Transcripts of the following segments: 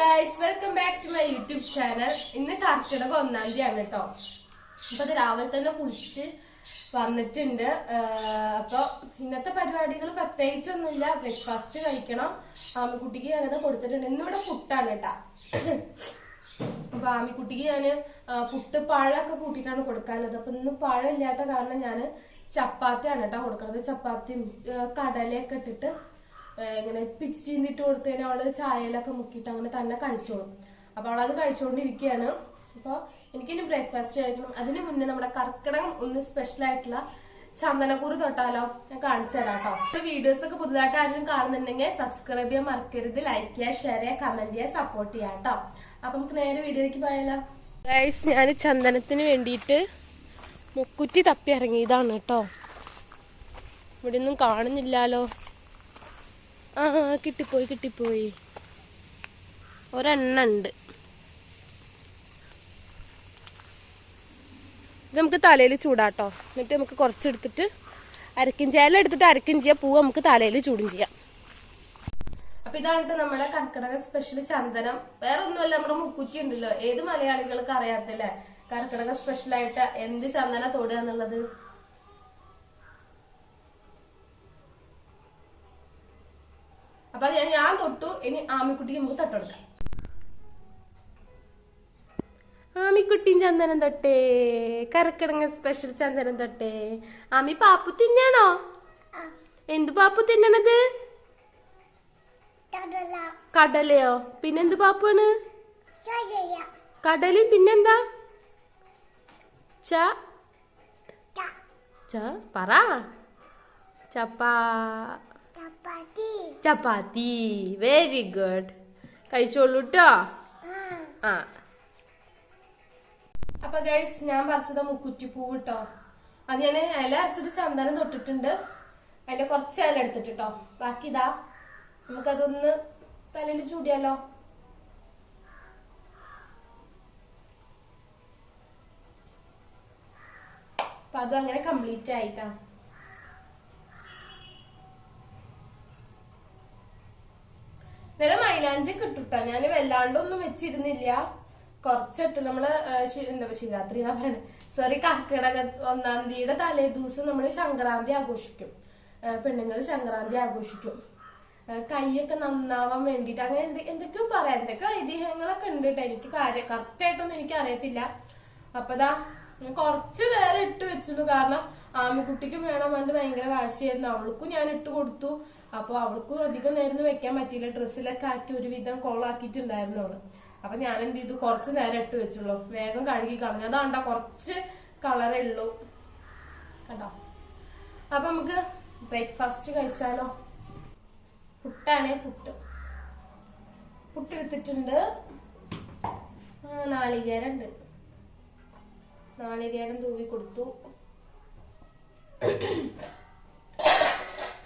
Guys welcome back to my YouTube channel ഇന്ന് കർക്കിടക ഒന്നാം തീയതിയാണ് കേട്ടോ അപ്പൊ അത് രാവിലെ തന്നെ കുളിച്ച് വന്നിട്ടുണ്ട്. അപ്പൊ ഇന്നത്തെ പരിപാടികൾ പ്രത്യേകിച്ചൊന്നുമില്ല. ബ്രേക്ക്ഫാസ്റ്റ് കഴിക്കണം. ആമിക്കുട്ടിക്ക് ഞാനത് കൊടുത്തിട്ടുണ്ട്. ഇന്നിവിടെ പുട്ടാണ് കേട്ടാ അപ്പൊ ആമിക്കുട്ടിക്ക് ഞാൻ പുട്ട് പഴമൊക്കെ കൂട്ടിയിട്ടാണ് കൊടുക്കാനുള്ളത്. അപ്പൊ ഇന്ന് പഴം ഇല്ലാത്ത കാരണം ഞാൻ ചപ്പാത്തിയാണ് കേട്ടോ കൊടുക്കുന്നത്. ചപ്പാത്തിയും കടലയൊക്കെ ഇട്ടിട്ട് ഇങ്ങനെ പിച്ച് ചീന്തിട്ട് കൊടുത്തതിന് അവൾ ചായയിലൊക്കെ മുക്കിയിട്ട് അങ്ങനെ തന്നെ കഴിച്ചോളും. അപ്പൊ അവളത് കഴിച്ചുകൊണ്ടിരിക്കുകയാണ് അപ്പൊ എനിക്കിനി ബ്രേക്ക്ഫാസ്റ്റ് കഴിക്കണം. അതിന് മുന്നേ നമ്മുടെ കർക്കിടകം ഒന്ന് സ്പെഷ്യൽ ആയിട്ടുള്ള ചന്ദനക്കൂറ് തൊട്ടാലോ? ഞാൻ കാണിച്ചു തരാം കേട്ടോ. വീഡിയോസ് ഒക്കെ പുതുതായിട്ട് ആരെങ്കിലും കാണുന്നുണ്ടെങ്കിൽ സബ്സ്ക്രൈബ് ചെയ്യാൻ മറക്കരുത് ലൈക്ക് ചെയ്യുക ഷെയർ ചെയ്യുക കമന്റ് ചെയ്യുക സപ്പോർട്ട് ചെയ്യാം കേട്ടോ. അപ്പൊ നമുക്ക് നേരെ വീഡിയോയിലേക്ക് പോയാലോ? ഗൈസ് ഞാൻ ചന്ദനത്തിന് വേണ്ടിയിട്ട് മുക്കുറ്റി തപ്പി ഇറങ്ങിയതാണ് കേട്ടോ. ഇവിടെ ഒന്നും കാണുന്നില്ലാലോ ആ കിട്ടിപ്പോയി കിട്ടിപ്പോയി. ഒരെണ്ണ ഉണ്ട്. ഇത് നമുക്ക് തലയിൽ ചൂടാട്ടോ. എന്നിട്ട് നമുക്ക് കുറച്ചെടുത്തിട്ട് അരക്കിഞ്ചി ഇല എടുത്തിട്ട് അരക്കിഞ്ചിയ പൂ നമുക്ക് തലയിൽ ചൂടും ചെയ്യാം. അപ്പൊ ഇതാണ് നമ്മുടെ കർക്കിടക സ്പെഷ്യൽ ചന്ദനം. വേറെ ഒന്നുമല്ല നമ്മുടെ മുക്കുറ്റി ഉണ്ടല്ലോ. ഏത് മലയാളികൾക്ക് അറിയാത്തല്ലേ? കർക്കിടക സ്പെഷ്യൽ ആയിട്ട് എന്ത് ചന്ദന തൊടുക എന്നുള്ളത്? അപ്പൊ അത് ഞാൻ ഞാൻ തൊട്ടു. ഇനി ആമിക്കുട്ടിക്ക് നമുക്ക് തൊട്ടെടുക്കാം. ആമിക്കുട്ടിയും ചന്ദനം തൊട്ടേ. കറക്കിടങ്ങ സ്പെഷ്യൽ ചന്ദനം തൊട്ടേ. ആമി പാപ്പു തിന്നാണോ? എന്ത് പാപ്പു തിന്നണത്? കടലയോ? പിന്നെന്ത് പാപ്പാണ് കടലും. പിന്നെന്താ? ച. ച. പറ. ചപ്പാ. ചപ്പാത്തി. വെരി ഗുഡ് കഴിച്ചോളൂ കേട്ടോ ആ. അപ്പൊ ഗൈസ് ഞാൻ പറിച്ചത് മുക്കുറ്റിപ്പൂ കേട്ടോ അത് ഞാൻ ഇല അരച്ചിട്ട് ചന്ദനം തൊട്ടിട്ടുണ്ട്. അതിന്റെ കുറച്ച് ഇല എടുത്തിട്ട് കേട്ടോ ബാക്കി ഇതാ. നമുക്കതൊന്ന് തലയിൽ ചൂടിയാലോ? അപ്പൊ അതും അങ്ങനെ കംപ്ലീറ്റ് ആയിട്ടാ. ഇന്നലെ മൈലാഞ്ചി കിട്ടുട്ടാ ഞാൻ വല്ലാണ്ടൊന്നും വെച്ചിരുന്നില്ല. കുറച്ചിട്ട്. നമ്മൾ എന്താ ശിവരാത്രി എന്നാ പറയണേ. സോറി കർക്കിടക ഒന്നാം തീയതിയുടെ തലേ ദിവസം നമ്മൾ സംക്രാന്തി ആഘോഷിക്കും. പെണ്ണുങ്ങൾ സംക്രാന്തി ആഘോഷിക്കും. കൈയൊക്കെ നന്നാവാൻ വേണ്ടിട്ട് അങ്ങനെ എന്ത് എന്തൊക്കെയോ പറയാം. എന്തൊക്കെയോ ഐതിഹ്യങ്ങളൊക്കെ ഉണ്ട് കേട്ടോ. എനിക്ക് കാര്യം കറക്റ്റ് ആയിട്ടൊന്നും എനിക്ക് അറിയത്തില്ല അപ്പതാ കുറച്ച് നേരം ഇട്ട് വെച്ചുള്ളൂ. കാരണം ആമിക്കുട്ടിക്കും വേണം. പറഞ്ഞിട്ട് ഭയങ്കര വാശിയായിരുന്നു. അവൾക്കും ഞാൻ ഇട്ട് കൊടുത്തു. അപ്പൊ അവൾക്കും അധികം നേരം വെക്കാൻ പറ്റിയില്ല. ഡ്രസ്സിലൊക്കെ ആക്കി ഒരുവിധം കോളാക്കിയിട്ടുണ്ടായിരുന്നു അവൾ. അപ്പൊ ഞാൻ എന്ത് ചെയ്തു? കുറച്ച് നേരം ഇട്ട് വെച്ചുള്ളൂ. വേഗം കഴുകി കളഞ്ഞു. അതാണ്ട കുറച്ച് കളറേ ഉള്ളൂ. കണ്ടോ? അപ്പൊ നമുക്ക് ബ്രേക്ക്ഫാസ്റ്റ് കഴിച്ചാലോ? പുട്ടാണേ പുട്ട്. പുട്ടെടുത്തിട്ടുണ്ട്. നാളികേരണ്ട്. നാളികേരം തൂവി കൊടുത്തു.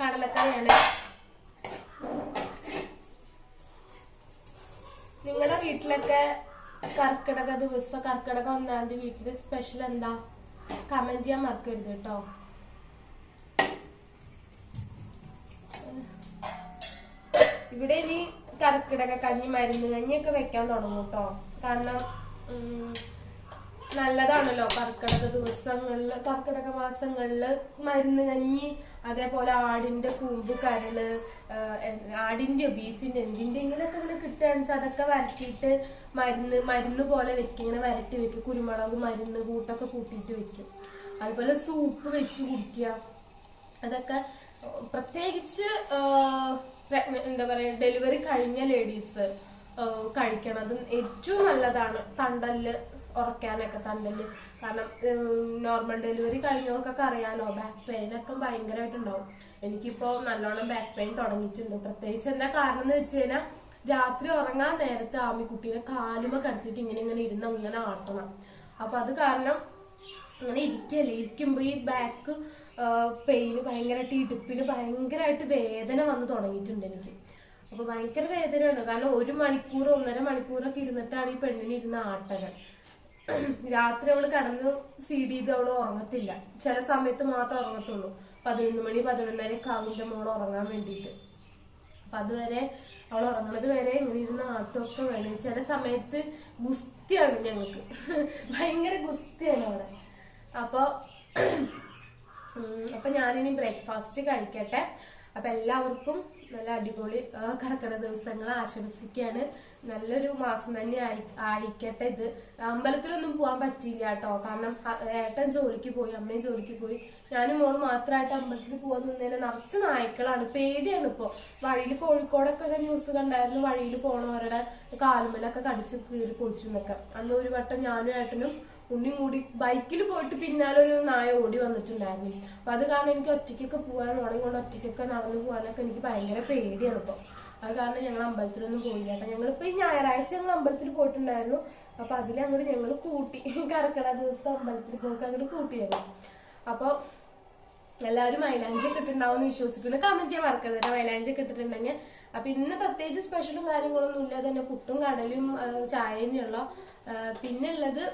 കടലക്കറിയാണ്. നിങ്ങളുടെ വീട്ടിലൊക്കെ കർക്കിടക ദിവസം കർക്കിടക ഒന്നാം തീയതി വീട്ടിൽ സ്പെഷ്യൽ എന്താ? കമന്റ് ചെയ്യാൻ മറക്കരുത് കേട്ടോ. ഇവിടെ ഇനി കർക്കിടക കഞ്ഞി മരുന്ന് കഞ്ഞിയൊക്കെ വെക്കാൻ തുടങ്ങും കേട്ടോ. കാരണം നല്ലതാണല്ലോ. കർക്കിടക ദിവസങ്ങളിൽ കർക്കിടക മാസങ്ങളിൽ മരുന്ന് കഞ്ഞി അതേപോലെ ആടിന്റെ കൂമ്പ് കരൾ ആടിന്റെ ബീഫിന്റെ എന്തിന്റെ ഇങ്ങനെയൊക്കെ ഇങ്ങനെ കിട്ടുകയാണെന്ന് വെച്ചാൽ അതൊക്കെ വരട്ടിയിട്ട് മരുന്ന് മരുന്ന് പോലെ വെക്കും. ഇങ്ങനെ വരട്ടി വെക്കും. കുരുമുളക് മരുന്ന് കൂട്ടൊക്കെ കൂട്ടിയിട്ട് വെക്കും. അതുപോലെ സൂപ്പ് വെച്ച് കുടിക്കുക. അതൊക്കെ പ്രത്യേകിച്ച് എന്താ പറയാ ഡെലിവറി കഴിഞ്ഞ ലേഡീസ് കഴിക്കണം. അത് ഏറ്റവും നല്ലതാണ്. തണ്ടൽ ഉറക്കാനൊക്കെ തണ്ടൽ കാരണം നോർമൽ ഡെലിവറി കഴിഞ്ഞവർക്കൊക്കെ അറിയാലോ ബാക്ക് പെയിൻ ഒക്കെ ഭയങ്കരമായിട്ടുണ്ടാവും എനിക്കിപ്പോ നല്ലോണം ബാക്ക് പെയിൻ തുടങ്ങിയിട്ടുണ്ട്. പ്രത്യേകിച്ച് എന്താ കാരണം എന്ന് വെച്ച് കഴിഞ്ഞാൽ രാത്രി ഉറങ്ങാൻ നേരത്തെ ആമിക്കുട്ടീനെ കാലുമ കടത്തിയിട്ട് ഇങ്ങനെ ഇങ്ങനെ ഇരുന്ന് അങ്ങനെ ആട്ടണം. അപ്പൊ അത് കാരണം അങ്ങനെ ഇരിക്കല്ലേ? ഇരിക്കുമ്പോ ഈ ബാക്ക് പെയിന് ഭയങ്കരമായിട്ട് ഇടുപ്പിന് ഭയങ്കരമായിട്ട് വേദന വന്ന് തുടങ്ങിയിട്ടുണ്ട് എനിക്ക്. അപ്പൊ ഭയങ്കര വേദനയാണ്. കാരണം ഒരു മണിക്കൂർ ഒന്നര മണിക്കൂറൊക്കെ ഇരുന്നിട്ടാണ് ഈ പെണ്ണിന് ഇരുന്ന് ആട്ടകൾ രാത്രി അവൾ കടന്ന് ഫീഡ് ചെയ്ത് അവൾ ഉറങ്ങത്തില്ല. ചില സമയത്ത് മാത്രം ഉറങ്ങത്തുള്ളൂ. പതിനൊന്ന് മണി പതിനൊന്നര കാവിന്റെ മോൾ ഉറങ്ങാൻ വേണ്ടിട്ട് അപ്പൊ അതുവരെ അവൾ ഉറങ്ങുന്നത് വരെ ഇങ്ങനെ ഇരുന്ന് ആട്ടമൊക്കെ വേണം. ചില സമയത്ത് ഗുസ്തിയാണ് ഞങ്ങൾക്ക്. ഭയങ്കര ഗുസ്തിയാണ് അവിടെ. അപ്പൊ അപ്പൊ ഞാനിനി ബ്രേക്ക്ഫാസ്റ്റ് കഴിക്കട്ടെ. അപ്പൊ എല്ലാവർക്കും നല്ല അടിപൊളി കർക്കിടക ദിവസങ്ങൾ ആശംസിക്കുകയാണ്. നല്ലൊരു മാസം തന്നെ ആയി ആയിക്കട്ടെ ഇത്. അമ്പലത്തിലൊന്നും പോകാൻ പറ്റിയില്ല കേട്ടോ. കാരണം ഏട്ടൻ ജോലിക്ക് പോയി അമ്മയും ജോലിക്ക് പോയി. ഞാനും മോൾ മാത്രമായിട്ട് അമ്പലത്തിൽ പോകാൻ നിന്നതിന് നിറച്ച് നായ്ക്കളാണ്. പേടിയാണ് ഇപ്പോൾ വഴിയിൽ കോഴിക്കോടൊക്കെ ഒരു ന്യൂസ് കണ്ടായിരുന്നു. വഴിയിൽ പോണവരുടെ കാലുമലൊക്കെ കടിച്ച് കീറി പൊളിച്ചു നിൽക്കാം അന്ന് ഒരു വട്ടം ഞാനും ഏട്ടനും ഉണ്ണിയും കൂടി ബൈക്കിൽ പോയിട്ട് പിന്നാലെ ഒരു നായ ഓടി വന്നിട്ടുണ്ടായിരുന്നു. അപ്പൊ അത് കാരണം എനിക്ക് ഒറ്റയ്ക്കൊക്കെ പോകാൻ മോളെ കൊണ്ട് ഒറ്റയ്ക്കൊക്കെ നടന്നു പോകാനൊക്കെ എനിക്ക് ഭയങ്കര പേടിയാണ് ഇപ്പൊ. അത് കാരണം ഞങ്ങൾ അമ്പലത്തിലൊന്നും പോയില്ല കേട്ടോ. ഞങ്ങളിപ്പോ ഈ ഞായറാഴ്ച ഞങ്ങൾ അമ്പലത്തിൽ പോയിട്ടുണ്ടായിരുന്നു. അപ്പൊ അതിൽ അങ്ങോട്ട് ഞങ്ങൾ കൂട്ടി. കറക്കട ദിവസം അമ്പലത്തിൽ പോയിട്ട് അങ്ങോട്ട് കൂട്ടിയായിരുന്നു. അപ്പൊ എല്ലാവരും മൈലാഞ്ചി ഒക്കെ എന്ന് വിശ്വസിക്കുന്നു. കമന്റ് ചെയ്യാൻ മറക്കരുത് മൈലാഞ്ചി ഒക്കെ ഇട്ടിട്ടുണ്ടെങ്കിൽ. അപ്പൊ ഇന്ന് പ്രത്യേകിച്ച് സ്പെഷ്യലും കാര്യങ്ങളൊന്നും ഇല്ല. തന്നെ പുട്ടും കടലും ഉള്ള. പിന്നെ ഉള്ളത്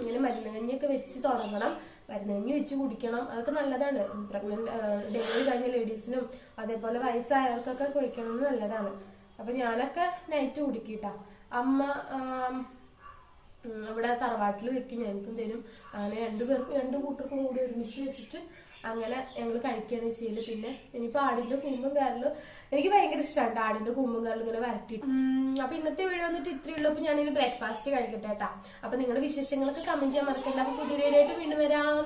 ഇങ്ങനെ മരുന്ന് കഞ്ഞിയൊക്കെ വെച്ച് തുടങ്ങണം. മരുന്ന് കഞ്ഞി വെച്ച് കുടിക്കണം. അതൊക്കെ നല്ലതാണ്. പ്രഗ്നന്റ് ഡെലിവറി കഴിഞ്ഞ ലേഡീസിനും അതേപോലെ വയസ്സായവർക്കൊക്കെ കുടിക്കുന്നത് നല്ലതാണ്. അപ്പൊ ഞാനൊക്കെ നൈറ്റ് കുടിക്കിട്ടാ. അമ്മ ഇവിടെ തറവാട്ടിൽ വെക്കും. ഞങ്ങൾക്കും തരും. അങ്ങനെ രണ്ടു പേർക്കും രണ്ടു കൂട്ടർക്കും കൂടി ഒരുമിച്ച് വെച്ചിട്ട് അങ്ങനെ ഞങ്ങൾ കഴിക്കുകയാണ് ചെയ്യൽ പിന്നെ ഇനിയിപ്പോ ആടിന്റെ കുമ്പും കാരലും എനിക്ക് ഭയങ്കര ഇഷ്ടമാണ് ആടിന്റെ കുമ്പും കാരലും ഇങ്ങനെ വരട്ടി. അപ്പൊ ഇന്നത്തെ വീഡിയോ വന്നിട്ട് ഇത്രയേ ഉള്ളൂ. അപ്പൊ ഞാനിനി ബ്രേക്ക്ഫാസ്റ്റ് കഴിക്കട്ടെ കേട്ടാ. അപ്പൊ നിങ്ങളുടെ വിശേഷങ്ങളൊക്കെ കമന്റ് ചെയ്യാൻ മറക്കണ്ട. അപ്പൊ പുതിയ വീഡിയോ ആയിട്ട് വീണ്ടും വരാം.